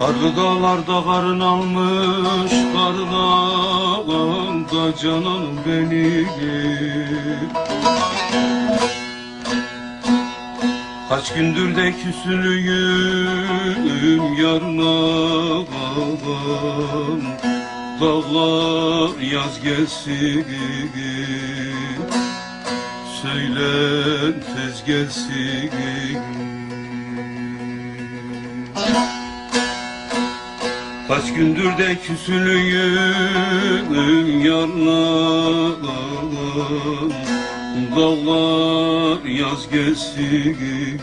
Karlı dağlarda karın almış Karlağında cananım benim Kaç gündür de küsülüyüm yarına Dağlar yaz gelsin Söylen tez gelsin Kaç gündür de küsülüyüm yarına Dağlar yaz gelsin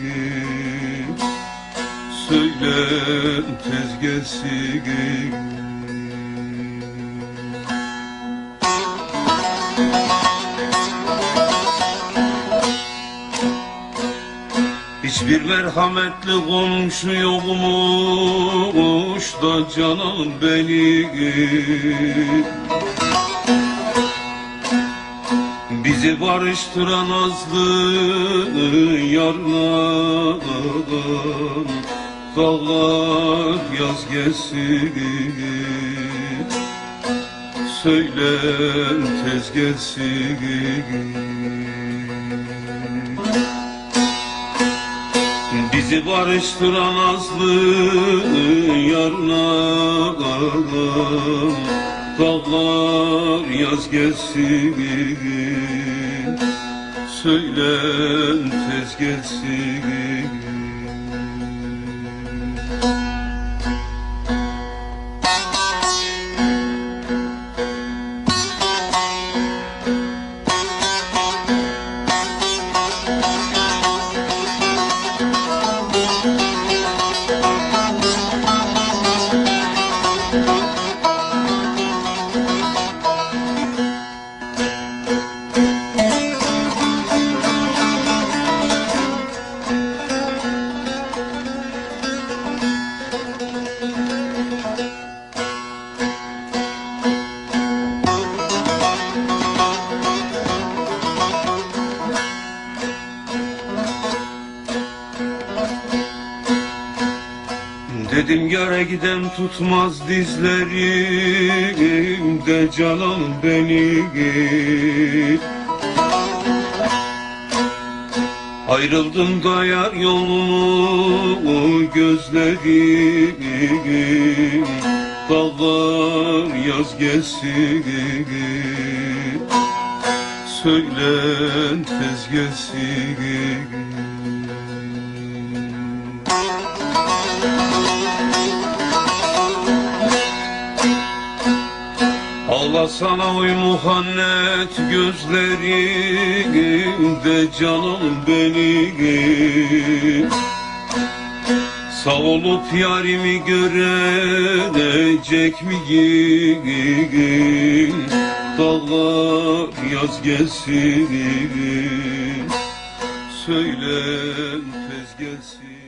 Söylen tez gelsin Hiçbir merhametli komşu yokmuş da canım benim. Bizi barıştıran azlı yarına Dağlar yaz gelsin. Söylen tez gelsin Bizi barıştıran azlı yarına Dağlar yaz gelsin Söylen tez gelsin Dedim yara giden tutmaz dizlerim de canım benim Ayrıldım da yar yolunu gözlerim Dağlar yaz gelsin. Söylen tez gelsin Ağlasana oy muhannet gözlerimde canım benim. Sağ olup yarimi görecek miyim Dağlar yaz gelsin. Söylen tez gelsin